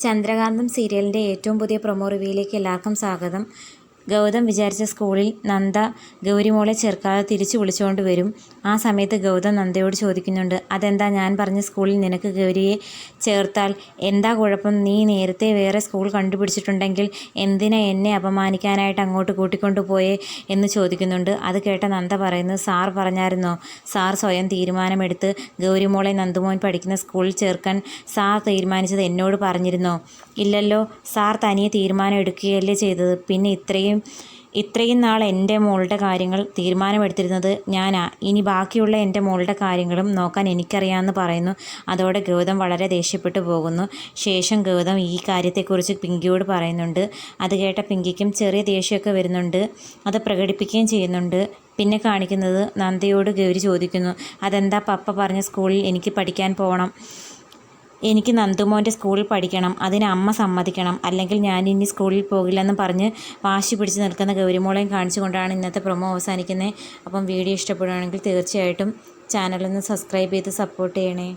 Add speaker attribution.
Speaker 1: ചന്ദ്രകാന്തം സീരിയലിന്റെ ഏറ്റവും പുതിയ പ്രൊമോ റിവ്യൂയിലേക്ക് എല്ലാവർക്കും സ്വാഗതം. ഗൗതം വിചാരിച്ച സ്കൂളിൽ നന്ദ ഗൗരിമോളെ ചേർക്കാതെ തിരിച്ചു വിളിച്ചുകൊണ്ട് വരും. ആ സമയത്ത് ഗൗതം നന്ദയോട് ചോദിക്കുന്നുണ്ട് അതെന്താ ഞാൻ പറഞ്ഞ സ്കൂളിൽ നിനക്ക് ഗൗരിയെ ചേർത്താൽ എന്താ കുഴപ്പം? നീ നേരത്തെ വേറെ സ്കൂൾ കണ്ടുപിടിച്ചിട്ടുണ്ടെങ്കിൽ എന്തിനാ എന്നെ അപമാനിക്കാനായിട്ട് അങ്ങോട്ട് കൂട്ടിക്കൊണ്ടു പോയേ എന്ന് ചോദിക്കുന്നുണ്ട്. അത് കേട്ട നന്ദ പറയുന്നു സാർ പറഞ്ഞായിരുന്നോ? സാർ സ്വയം തീരുമാനമെടുത്ത് ഗൗരിമോളെ നന്ദുമോൻ പഠിക്കുന്ന സ്കൂളിൽ ചേർക്കാൻ സാർ തീരുമാനിച്ചത് എന്നോട് പറഞ്ഞിരുന്നോ? ഇല്ലല്ലോ സാർ തനിയെ തീരുമാനം എടുക്കുകയല്ലേ ചെയ്തത്. പിന്നെ ഇത്രയും ഇത്രയും നാൾ എന്റെ മോളുടെ കാര്യങ്ങൾ തീരുമാനമെടുത്തിരുന്നത് ഞാനാ. ഇനി ബാക്കിയുള്ള എന്റെ മോളുടെ കാര്യങ്ങളും നോക്കാൻ എനിക്കറിയാമെന്ന് പറയുന്നു. അതോടെ ഗൗതം വളരെ ദേഷ്യപ്പെട്ടു പോകുന്നു. ശേഷം ഗൗതം ഈ കാര്യത്തെക്കുറിച്ച് പിങ്കിയോട് പറയുന്നുണ്ട്. അത് കേട്ട പിങ്കിക്കും ചെറിയ ദേഷ്യമൊക്കെ വരുന്നുണ്ട്. അത് പ്രകടിപ്പിക്കുകയും ചെയ്യുന്നുണ്ട്. പിന്നെ കാണിക്കുന്നത് നന്ദയോട് ഗൗരി ചോദിക്കുന്നു. അതെന്താ പപ്പ പറഞ്ഞ സ്കൂളിൽ എനിക്ക് പഠിക്കാൻ പോകണം എനിക്ക് നന്ദുമോന്റെ സ്കൂളിൽ പഠിക്കണം അതിന് അമ്മ സമ്മതിക്കണം അല്ലെങ്കിൽ ഞാൻ ഇനി സ്കൂളിൽ പോകില്ലെന്ന് പറഞ്ഞ് വാശി പിടിച്ച് നിൽക്കുന്ന ഗൗരിമോളെയും കാണിച്ചുകൊണ്ടാണ് ഇന്നത്തെ പ്രൊമോ അവസാനിക്കുന്നത്. അപ്പം വീഡിയോ ഇഷ്ടപ്പെടുകയാണെങ്കിൽ തീർച്ചയായിട്ടും ചാനലൊന്ന് സബ്സ്ക്രൈബ് ചെയ്ത് സപ്പോർട്ട് ചെയ്യണേ.